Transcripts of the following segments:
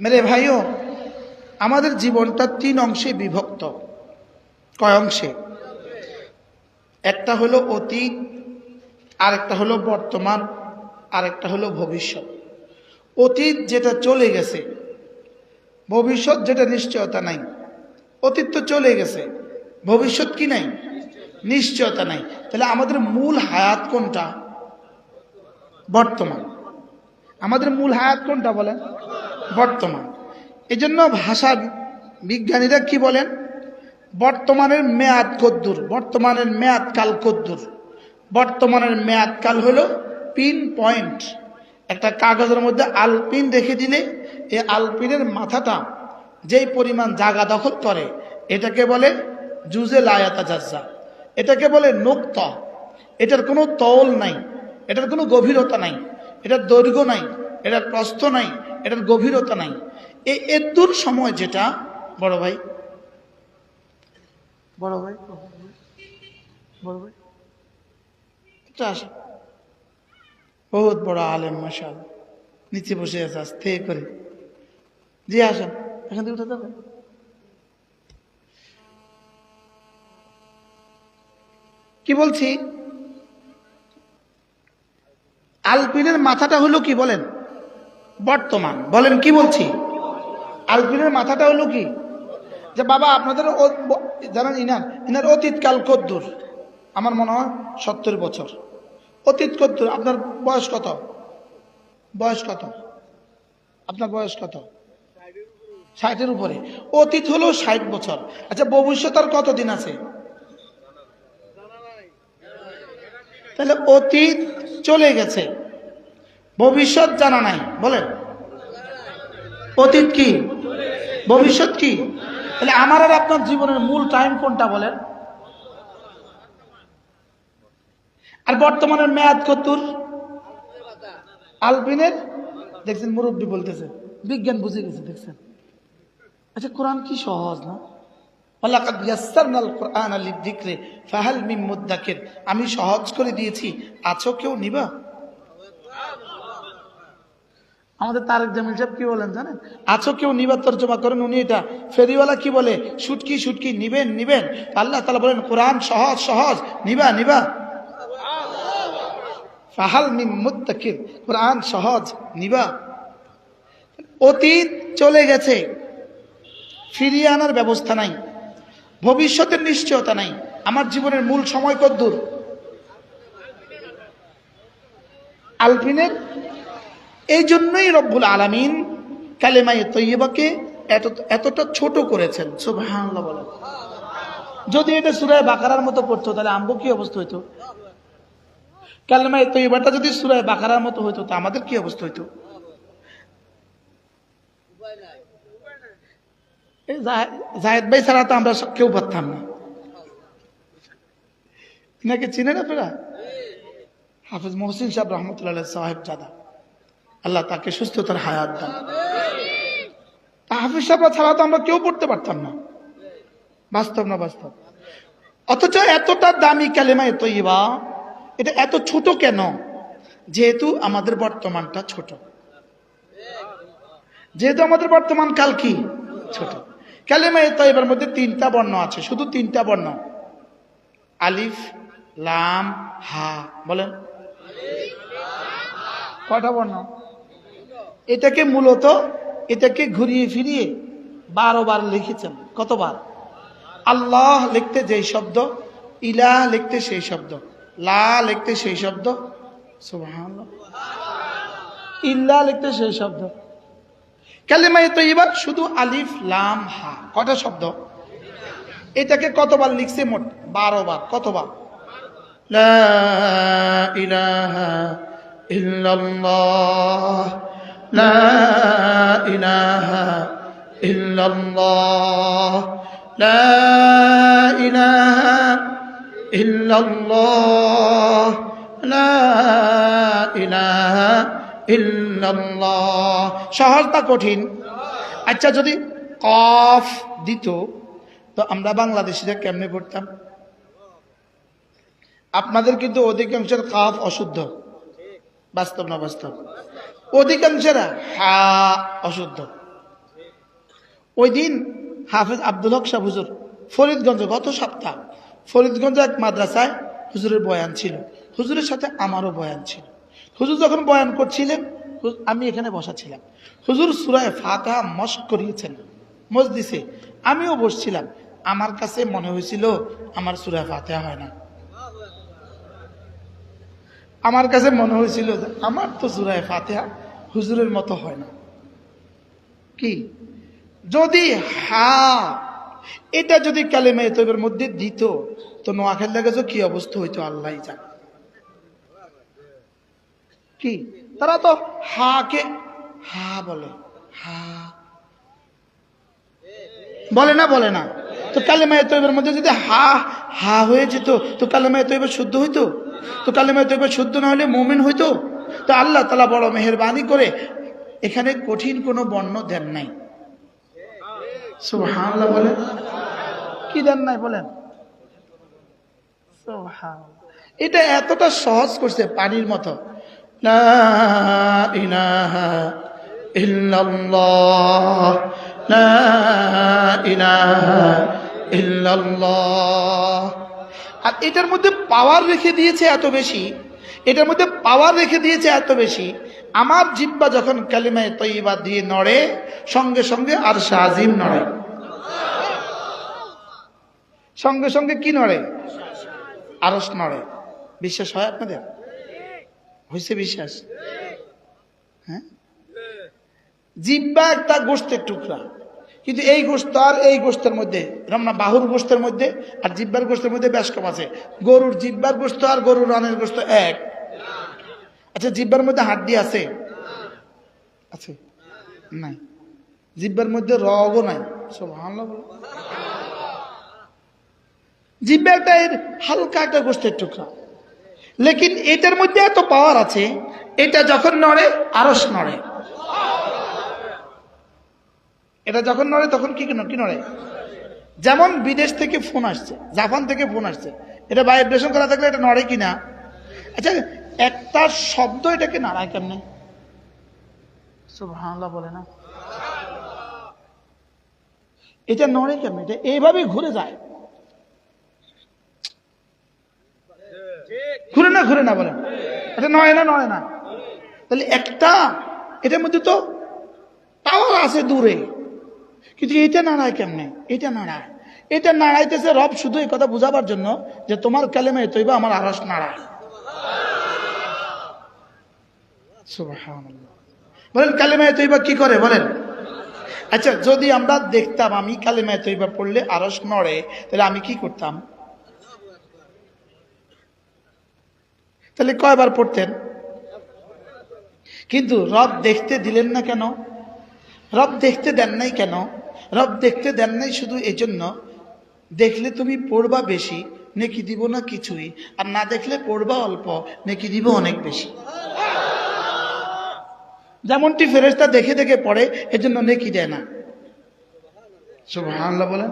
মেরে ভাইও, আমাদের জীবনটা তিন অংশে বিভক্ত, কয় অংশে? একটা হলো অতীত, আরেকটা হলো বর্তমান, আরেকটা হলো ভবিষ্যৎ। অতীত যেটা চলে গেছে, ভবিষ্যৎ যেটা নিশ্চয়তা নাই। অতীত তো চলে গেছে, ভবিষ্যৎ কি নাই? নিশ্চয়তা নাই। তাহলে আমাদের মূল হায়াত কোনটা? বর্তমান। আমাদের মূল হায়াত কোনটা বলেন? বর্তমান। এজন্য ভাষা বিজ্ঞানীরা কি বলেন? বর্তমানের মেয়াদ কদ্দুর, বর্তমানের মেয়াদ কাল কদ্দুর। বর্তমানের মেয়াদ কাল হলো পিন পয়েন্ট। একটা কাগজের মধ্যে আলপিন রেখে দিলে এই আলপিনের মাথাটা যেই পরিমাণ জায়গা দখল করে, এটাকে বলে জুজে লায়াতা জাজ্জা। এটাকে বলে নোক্ত। এটার কোনো তল নাই, এটার কোনো গভীরতা নাই, এটার দৈর্ঘ্য নাই, এটার প্রস্থ নাই এটার গভীরতা নাই। এই এদ্দুর সময় যেটা বড় ভাই। বড় ভাই বড় ভাই আসো। বহুত বড় আলেম মশাল নিচে বসে আছে আস্তে করে। জি আসেন এখান থেকে উঠে যাবেন কি বলছি? আলপিনের মাথাটা হলো কি বলেন। বর্তমান। বলেন, কি বলছি? আলপিনের মাথাটা হলো কি? যে বাবা, আপনাদের জানেন ইনার? ইনার অতীতকাল কদ্দুর। আমার মনে হয় সত্তর বছর। অতীত কদ্দুর, আপনার বয়স কত? বয়স কত? আপনার বয়স কত? ষাটের উপরে। অতীত হলো ষাট বছর। আচ্ছা ভবিষ্যৎ আর কতদিন আছে? তাহলে অতীত চলে গেছে। ভবিষ্যৎ জানা নাই, বলেন। অতীত কি? ভবিষ্যৎ কি? তাহলে আমার আর আপনার জীবনের মূল টাইম কোনটা, বলেন? আর বর্তমানের মেয়াদ কতুর আলপিনের দেখছেন মুরব্বী বলতেছে, বিজ্ঞান বুঝে গেছে, দেখছেন। আচ্ছা কোরআন কি সহজ না? আমি সহজ করে দিয়েছি, আছো কেউ নিবা? আমাদের তারেক জামিল সাহেব কি বলেন জানেন? আছো কেউ নিবা তর্জমা করেন, উনি এটা ফেরিওয়ালা কি বলে? সুটকি সুটকি, নিবেন নিবেন। আল্লাহ তালা বলেন, কোরআন সহজ সহজ, নিবা নিবা। ফাহাল মিন মুত্তাকির, কোরআন সহজ, নিবা। অতীত চলে গেছে, ফিরিয়ে আনার ব্যবস্থা নাই। ভবিষ্যতের নিশ্চয়তা নাই। আমার জীবনের মূল সময় কদ্দূর আলপিনের এই জন্যই রব্বুল আলামিন কালেমাই তৈবাকে এত, এতটা ছোট করেছেন। সুবহানাল্লাহ বলেন। যদি এটা সুরায় বাকারার মতো পড়তো, তাহলে আমগো কি অবস্থা হইতো? কালেমাই তৈবাটা যদি সুরায় বাকারার মতো হইতো, তা আমাদের কি অবস্থা হইতো? জাহেদ ভাই ছাড়া তো আমরা কেউ পারতাম না। নাকি চিনেন আপনারা? হাফিজ মহসিন সাহেব রহমতুল্লাহ সাহেব জাদা আল্লাহ তাকে সুস্থতার হায়াত দান। হাফিজ সাহেবরা ছাড়া তো আমরা কেউ পড়তে পারতাম না। বাস্তব না বাস্তব? অথচ এতটা দামি কালেমায় তৈবা এটা এত ছোট কেন? যেহেতু আমাদের বর্তমানটা ছোট। যেহেতু আমাদের বর্তমান কাল কি? ছোট। কালেমায় তৈবার মধ্যে তিনটা বর্ণ আছে, শুধু তিনটা বর্ণ। আলিফ, লাম, হা, বলেন। কটা বর্ণ? এটাকে মূলত এটাকে ঘুরিয়ে ফিরিয়ে বারো বার লিখেছেন। কতবার? আল্লাহ লিখতে যেই শব্দ, ইলাহ লিখতে সেই শব্দ, লা লিখতে সেই শব্দ ইল্লা লিখতে সেই শব্দ। কালেমায় তো এবার শুধু আলিফ, লাম, হা কটা শব্দ? এটাকে কতবার লিখছে মোট? বারো বার। কতবার? লা ইলাহা ইল্লাল্লাহ। লা ইলাহা ইল্লাল্লাহ। লা ইলাহা ইল্লাল্লাহ। লা ইলাহা ইল্লাল্লাহ। সহজটা কঠিন। আচ্ছা যদি কফ দিত, তো আমরা বাংলাদেশিরা কেমনে পড়তাম? আপনাদের কিন্তু অধিকাংশের কাফ অশুদ্ধ। বাস্তব না বাস্তব? অধিকাংশেরা হা অশুদ্ধ। ওই দিন হাফেজ আব্দুল হক শাহ হুজুর ফরিদগঞ্জ গত সপ্তাহ ফরিদগঞ্জ এক মাদ্রাসায় হুজুরের বয়ান ছিল। হুজুরের সাথে আমারও বয়ান ছিল। হুজুর যখন বয়ান করছিলেন আমি এখানে বসা ছিলাম। হুজুর সুরায় ফাতাহা মস্ক করিয়েছেন মসজিদে। আমিও বসছিলাম। আমার কাছে মনে হয়েছিল আমার সুরায় ফাতেহা হয় না। আমার কাছে মনে হয়েছিল যে আমার তো সুরায় ফাতেহা হুজুরের মতো হয় না। কি? যদি হা, এটা যদি কালেমে তৈবের মধ্যে দিত, তো নোয়াখাল গেছে, কি অবস্থা হইতো আল্লাহ জানে। কি? তারা তো হাকে হা বলে হা। বলে না বলে না। তো কালেমায় তৈবের মধ্যে যদি হা হা হয়ে যেত, তো কালেমায় তৈবে শুদ্ধ হইতো? তো কালেমায় তৈবে শুদ্ধ না হলে মোমেন হইতো? তো আল্লাহ তালা বড় মেহরবানি করে এখানে কঠিন কোনো বর্ণ দেন নাই। সুবহানাল্লাহ বলেন। কি দেন নাই বলেন? এটা এতটা সহজ করছে পানির মতো। লা ইলাহা ইলাহা ইল্লাল্লাহ। আর এটার মধ্যে পাওয়ার রেখে দিয়েছে এত বেশি, এটার মধ্যে পাওয়ার রেখে দিয়েছে এত বেশি, আমার জিব্বা যখন কালিমায় তৈবা দিয়ে নড়ে, সঙ্গে সঙ্গে আর শাহিম নড়ে। সঙ্গে সঙ্গে কি নড়ে? আরস নড়ে। বিশ্বাস হয় আপনাদের? হয়েছে বিশ্বাস? হ্যাঁ? জিব্বা একটা গোস্তের টুকরা। কিন্তু এই গোস্ত আর এই গোস্তের মধ্যে, রমনা বাহুর গোস্তের মধ্যে আর জিব্বার গোস্তের মধ্যে বেশ কম আছে। গরুর জিব্বার গোস্ত আর গরুর রানের গোস্ত এক। আচ্ছা জিব্বার মধ্যে হাড্ডি আছে? আছে? নাই। জিব্বার মধ্যে রগও নাই। সব হামলা বলো এর হালকা একটা গোস্তের টুকরা। লেকিন এটার মধ্যে এত পাওয়ার আছে, এটা যখন নড়ে আরস নড়ে। এটা যখন নড়ে, তখন কি কি নড়ে? যেমন বিদেশ থেকে ফোন আসছে, জাপান থেকে ফোন আসছে, এটা ভাইব্রেশন করা থাকলে এটা নড়ে কিনা? আচ্ছা একটা শব্দ এটাকে নাড়ায় কেমনে? বলে না? এটা নড়ে কেমনে? এটা এইভাবেই ঘুরে যায়। ঘুরে না ঘুরে না বলেন। এটা নয় না নয় না। তাহলে একটা, এটার মধ্যে তো টাওয়ার আছে দূরে। কিন্তু এটা নাড়ায় কেমনে? এটা নাড়ায়। এটা নাড়াইতেছে রব শুধু এই কথা বুঝাবার জন্য যে তোমার কালেমে তৈবা আমার আরস নাড়ায়। বলেন, কালেমায় তৈবা কি করে? বলেন। আচ্ছা যদি আমরা দেখতাম আমি কালেমায় তৈবা পড়লে আরস নড়ে, তাহলে আমি কি করতাম? তাহলে কয়বার পড়তেন? কিন্তু রব দেখতে দিলেন না কেন? রব দেখতে দেন নাই কেন? রব দেখতে দেন নাই শুধু এজন্য। দেখলে তুমি পড়বা বেশি, নেকি দিব না কিছুই। আর না দেখলে পড়বা অল্প, নেকি দিব অনেক বেশি। যেমনটি ফেরেস্তা দেখে দেখে পড়ে, এজন্য নেকি দেয় না। সুবহানাল্লাহ বলেন।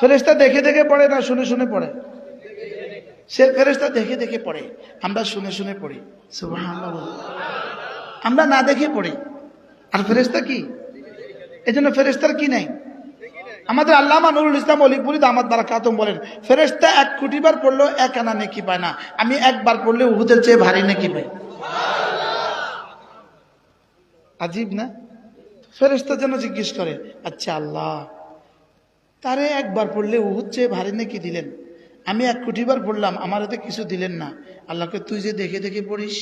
ফেরেস্তা দেখে দেখে পড়ে না শুনে শুনে পড়ে? সে ফেরেস্তা দেখে দেখে পড়ে, আমরা শুনে শুনে পড়ি। সুবহানাল্লাহ। আমরা না দেখে পড়ি। আর ফেরেস্তা কি? এই জন্য ফেরেস্তার কি নাই? আমাদের আল্লামা নুরুল ইসলাম অলিপুরি দামাত বারাকাতম বলেন ফেরেস্তা এক কোটি বার পড়লেও এক আনা নেকি পায় না। আমি একবার পড়লে উহুদের চেয়ে ভারী নেকি পাই। আজীব না? ফেরেস্তা যেন জিজ্ঞেস করে আচ্ছা আল্লাহ, তারে একবার পড়লে উহুদ চেয়ে ভারী নাকি দিলেন। আমি এক কোটি বার পড়লাম, আমার হাতে কিছু দিলেন না। আল্লাহকে তুই যে দেখে দেখে পড়িস,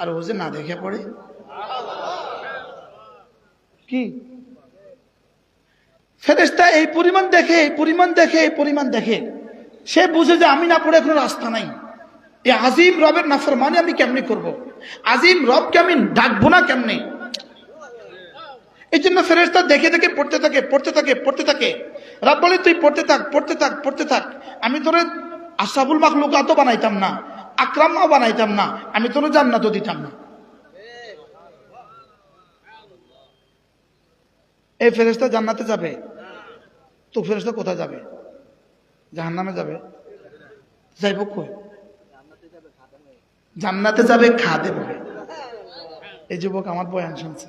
আর ও যে না দেখে পড়ে। কি? ফেরেস্তা এই পরিমাণ দেখে, এই পরিমাণ দেখে, এই পরিমাণ দেখে। সে বুঝে যে আমি না পড়ে কোনো রাস্তা নাই। এই আজিম রবের নাফরমানি আমি কেমনি করব। আজিম রবকে আমি ডাকবো না কেমনি? এই জন্য ফেরেস্তা দেখে দেখে পড়তে থাকে পড়তে থাকে পড়তে থাকে। রব বলে, তুই পড়তে থাক পড়তে থাক পড়তে থাক। আমি তোরে আশাবুল মাখলুকাতও বানাইতাম না, আকরামাও বানাইতাম না। আমি তোর জান্নাতও দিতাম না। এই ফেরেস্তা জান্নাতে যাবে? তো ফেরেস্তা কোথায় যাবে? জাহান্নামে যাবে? যাইব কই? জান্নাতে যাবে, খাদে বলে এই যুবক আমার বয়ান শুনছে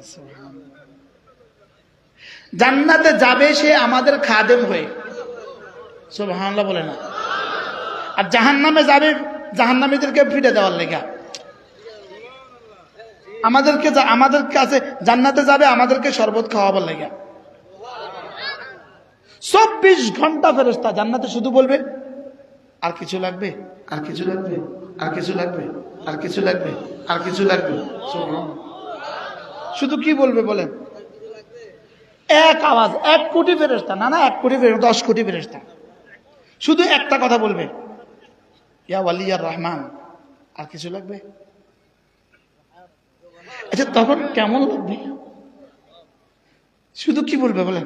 জান্নাতে যাবে সে আমাদের খা খাদেম হয়ে। সুবহানাল্লাহ বলে না। আর জাহান্নামে যাবে, জাহান্নামীদেরকে ফিরে দেওয়ার লেগা। আমাদেরকে আমাদের কাছে জান্নাতে যাবে, আমাদেরকে শরবত খাওয়াবার লেগা। চব্বিশ ঘণ্টা ফেরস্তা জান্নাতে শুধু বলবে আর কিছু লাগবে? আর কিছু লাগবে? আর কিছু লাগবে? আর কিছু লাগবে? আর কিছু লাগবে। শুধু কি বলবে বলেন? এক আওয়াজ এক কোটি ফেরস্তা না না এক কোটি ফেরস্তা দশ কোটি ফেরস্তা শুধু একটা কথা বলবে ইয়া ওয়ালিয়ার রহমান আর কিছু লাগবে? আচ্ছা তখন কেমন লাগবে? শুধু কি বলবে বলেন?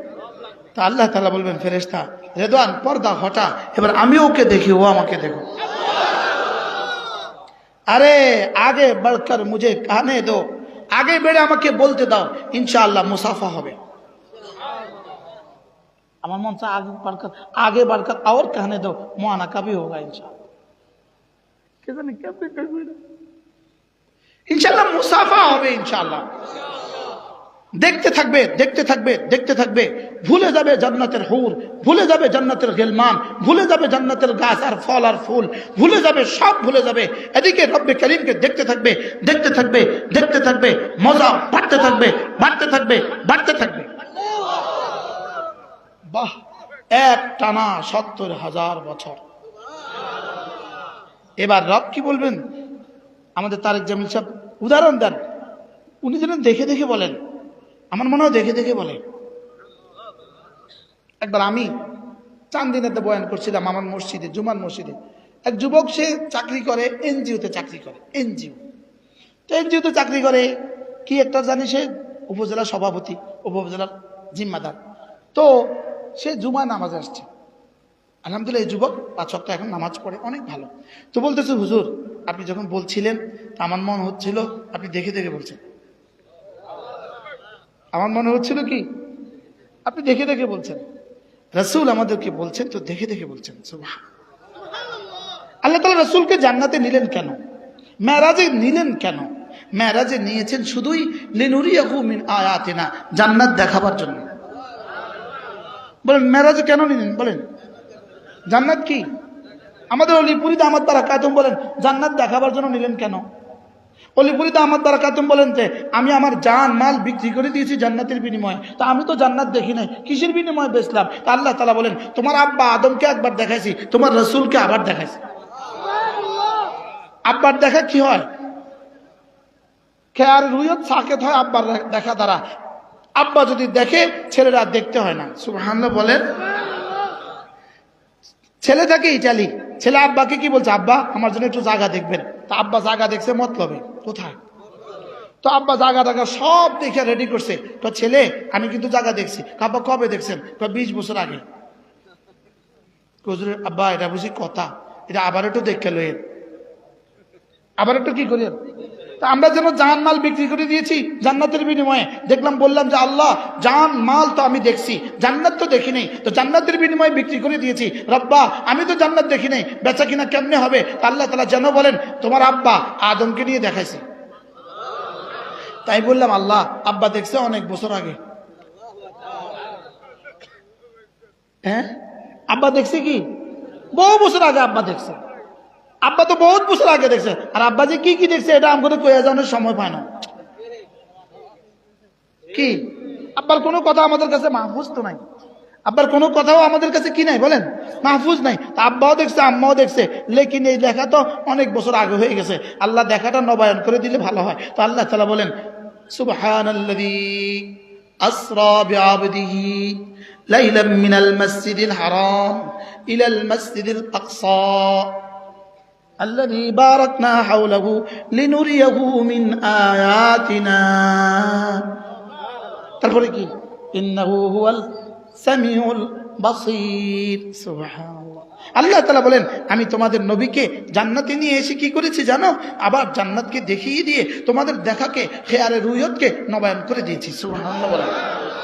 তা আল্লাহ তালা বলবেন ফেরেস্তা রেদোয়ান পর্দা হটা এবার আমি ওকে দেখি ও আমাকে দেখো আরে আগে বাড়কর মুঝে কানে দো আগে বেড়ে আমাকে বলতে দাও ইনশাআল্লাহ মুসাফা হবে আমার মন চায় আগে বাড়কর আগে বাড়কর আর কানে দো মানা কবি হোগা ইনশাআল্লাহ কে জানে কেমনে করবে ইনশাআল্লাহ মুসাফা হবে ইনশাআল্লাহ দেখতে থাকবে দেখতে থাকবে দেখতে থাকবে। ভুলে যাবে জান্নাতের হুর, ভুলে যাবে জান্নাতের গেলমান ভুলে যাবে জান্নাতের গাছ আর ফল আর ফুল, ভুলে যাবে সব ভুলে যাবে। এদিকে রব্বে করিমকে দেখতে থাকবে দেখতে থাকবে দেখতে থাকবে, মজা বাড়তে থাকবে বাড়তে থাকবে বাড়তে থাকবে। বাহ, এক টানা সত্তর হাজার বছর। এবার রব কি বলবেন? আমাদের তারেক জামিল সাহেব, উদাহরণ দেন। উনি যেন দেখে দেখে বলেন। আমার মনে হয় দেখে দেখে বলে। একবার আমি চান্দিনাতে বয়ান করছিলাম আমার মসজিদে জুমান মসজিদে। এক যুবক সে চাকরি করে, এনজিওতে চাকরি করে, এনজিও। তো এনজিওতে চাকরি করে, কি একটা জানি সে উপজেলা সভাপতি, উপজেলার জিম্মাদার। তো সে জুমা নামাজ আসছে। আলহামদুলিল্লাহ, এই যুবক পাঁচ সপ্তাহ এখন নামাজ পড়ে, অনেক ভালো। তো বলতেছে, হুজুর, আপনি যখন বলছিলেন আমার মন হচ্ছিল, আপনি দেখে দেখে বলছেন। আমার মনে হচ্ছিল কি? আপনি দেখে দেখে বলছেন। রসুল আমাদেরকে বলছেন, তো দেখে দেখে বলছেন। আল্লাহ। তালা রসুলকে জান্নাতে নিলেন কেন? মেরাজে নিলেন কেন? মেরাজে নিয়েছেন শুধুই লিনুরিয়াহু মিন আয়াতিনা, জান্নাত দেখাবার জন্য। বলেন, মেরাজে কেন নিলেন? বলেন। জান্নাত কি? আমাদের অলিপুরিতে আমার তারা কাতুম বলেন, জান্নাত দেখাবার জন্য নিলেন কেন? অলিপুরিতে আমার দ্বারা কাতুম বলেন যে আমি আমার জান মাল বিক্রি করে দিয়েছি জান্নাতের বিনিময়ে। তা আমি তো জান্নাত দেখি নাই কিসের বিনিময়ে বেচলাম? তা আল্লাহ তালা বলেন তোমার আব্বা আদমকে একবার দেখাইছি তোমার রসুলকে আবার দেখাইছি। আব্বার দেখা কি হয়? খেয়ার রুইয়ত সাকেত হয় আব্বার দেখা দ্বারা। আব্বা যদি দেখে ছেলেরা দেখতে হয় না। সুবহানাল্লাহ বলেন। ছেলে থাকে ইটালি ছেলে আব্বাকে কি বলছে? আব্বা আমার জন্য একটু জায়গা দেখবেন। তা আব্বা জাগা দেখছে মতলবে, কোথায়? তো আব্বা জাগা টাগা সব দেখে রেডি করছে, তো ছেলে, আমি কিন্তু জায়গা দেখছি। আব্বা কবে দেখছেন? বিশ বছর আগে। আব্বা, এটা বুঝি কথা। এটা আবার একটু দেখে লইয়েন। আবার একটু কি করেন তা আমরা যেন জান মাল বিক্রি করে দিয়েছি জান্নাতের বিনিময়ে। দেখলাম, বললাম যে আল্লাহ, জান মাল তো আমি দেখছি, জান্নাত তো দেখি নেই। তো জান্নাতের বিনিময়ে বিক্রি করে দিয়েছি। রব্বা, আমি তো জান্নাত দেখি নেই, বেচা কিনা কেমনে হবে? আল্লাহ তালা যেন বলেন, তোমার আব্বা আদমকে নিয়ে দেখাইছে। তাই বললাম, আল্লাহ, আব্বা দেখছে অনেক বছর আগে। হ্যাঁ? আব্বা দেখছে কি? বহু বছর আগে আব্বা দেখছে। আব্বা তো বহুত বছর আগে দেখছে। আর আব্বা যে কি কি দেখছে, এটা আমাকে কয়ে যাওয়ানোর সময় পায় না। কি? আব্বার কোনো কথা আমাদের কাছে মাহফুজ তো নাই। আব্বার কোনো কথাও আমাদের কাছে কি নাই বলেন? মাহফুজ নাই। আব্বাও দেখছে, আম্মাও দেখছে। লেকিন এই দেখা তো অনেক বছর আগে হয়ে গেছে। আল্লাহ দেখাটা নবায়ন করে দিলে ভালো হয়। তো আল্লাহ তালা বলেন, সুবহানাল্লাযী আসরা বিআবদিহি লাইলাম মিনাল মাসজিদিল হারাম ইলাল মাসজিদিল আকসা। আল্লাযী বারাকনা হাওলাহু লিনুরিয়াহু মিন আয়াতিনা। তারপরে কি? ইন্নাহু হুয়াল সামিউল বাসীর। সুবহানাল্লাহ। আল্লাহ তালা বলেন, আমি তোমাদের নবীকে জান্নাতে নিয়ে এসে কি করেছি জানো? আবার জান্নাতকে দেখিয়ে দিয়ে তোমাদের দেখাকে খেয়ারে রুইয়তকে নবায়ন করে দিয়েছি। সুবহানাল্লাহ